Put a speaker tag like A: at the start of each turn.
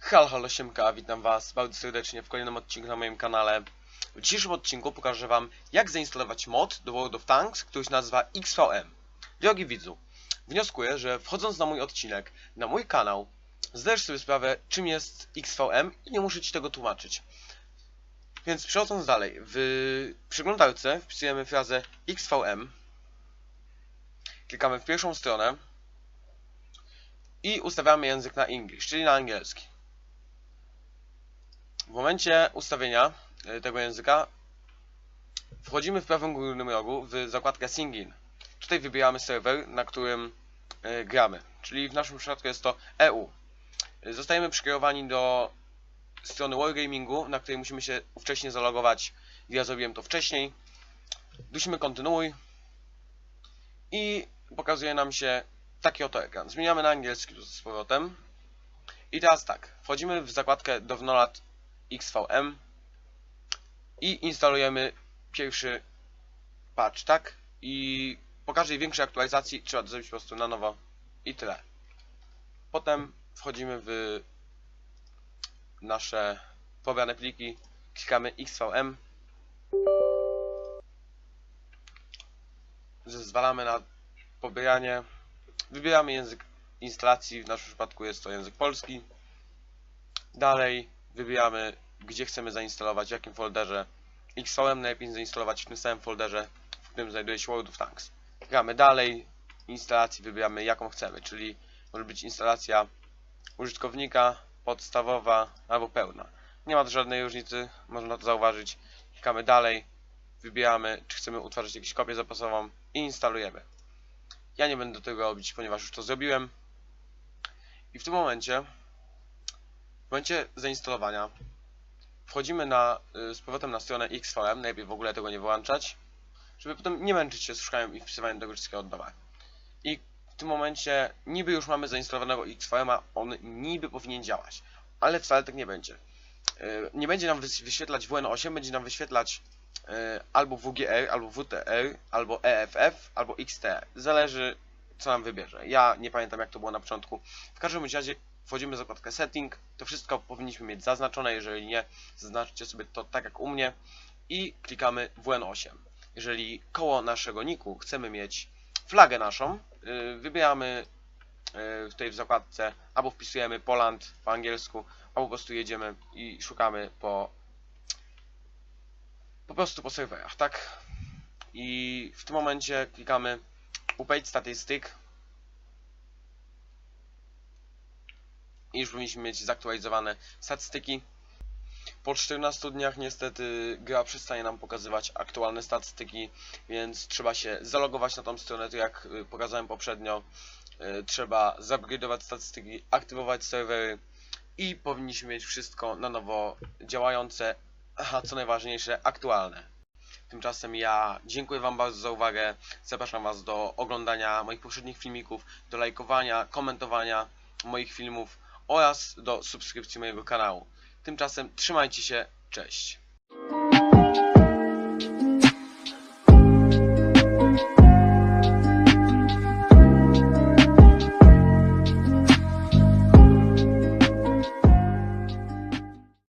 A: Halo, halo, siemka, witam was bardzo serdecznie w kolejnym odcinku na moim kanale. W dzisiejszym odcinku pokażę wam, jak zainstalować mod do World of Tanks, który się nazywa XVM. Drogi widzu, wnioskuję, że wchodząc na mój odcinek, na mój kanał, zdajesz sobie sprawę, czym jest XVM i nie muszę ci tego tłumaczyć. Więc przechodząc dalej, w przeglądarce wpisujemy frazę XVM, klikamy w pierwszą stronę i ustawiamy język na English, czyli na angielski. W momencie ustawienia y, tego języka wchodzimy w prawym górnym rogu w zakładkę Singin. Tutaj wybieramy serwer, na którym y, gramy, czyli w naszym przypadku jest to EU. Y, Zostajemy przekierowani do strony Wargamingu, na której musimy się wcześniej zalogować. Ja zrobiłem to wcześniej. Dusimy kontynuuj i pokazuje nam się taki oto ekran. Zmieniamy na angielski tu z powrotem. I teraz tak, wchodzimy w zakładkę Download XVM i instalujemy pierwszy patch, tak? I po każdej większej aktualizacji trzeba to zrobić po prostu na nowo i tyle. Potem wchodzimy w nasze pobrane pliki, klikamy XVM, zezwalamy na pobieranie, wybieramy język instalacji, w naszym przypadku jest to język polski. Dalej wybieramy, gdzie chcemy zainstalować, w jakim folderze. XVM najlepiej zainstalować w tym samym folderze, w którym znajduje się World of Tanks. Gramy dalej, instalacji wybieramy jaką chcemy, czyli może być instalacja użytkownika, podstawowa albo pełna. Nie ma żadnej różnicy, można to zauważyć. Klikamy dalej, wybieramy, czy chcemy utworzyć jakąś kopię zapasową i instalujemy. Ja nie będę tego robić, ponieważ już to zrobiłem. I w tym momencie w momencie zainstalowania wchodzimy na, y, z powrotem na stronę XVM, najlepiej w ogóle tego nie wyłączać, żeby potem nie męczyć się z szukaniu i wpisywaniem tego wszystkiego od nowa. I tym momencie niby już mamy zainstalowanego XVM, a on niby powinien działać, ale wcale tak nie będzie. Y, Nie będzie nam wyświetlać WN8, będzie nam wyświetlać y, albo WGR, albo WTR, albo EFF, albo XTR. Zależy co nam wybierze. Ja nie pamiętam jak to było na początku. W każdym razie wchodzimy w zakładkę setting, to wszystko powinniśmy mieć zaznaczone, jeżeli nie, zaznaczcie sobie to tak jak u mnie i klikamy WN8. Jeżeli koło naszego niku chcemy mieć flagę naszą, wybieramy yy, tutaj w zakładce albo wpisujemy Poland po angielsku, albo po prostu jedziemy i szukamy po po prostu po serwerach, tak? I w tym momencie klikamy update statystyk i już powinniśmy mieć zaktualizowane statystyki. Po 14 dniach niestety gra przestanie nam pokazywać aktualne statystyki, więc trzeba się zalogować na tą stronę, tak jak y, pokazałem poprzednio. Y, Trzeba zupgrade'ować statystyki, aktywować serwery i powinniśmy mieć wszystko na nowo działające, a co najważniejsze aktualne. Tymczasem ja dziękuję Wam bardzo za uwagę. Zapraszam Was do oglądania moich poprzednich filmików, do lajkowania, komentowania moich filmów oraz do subskrypcji mojego kanału. Tymczasem trzymajcie się, cześć.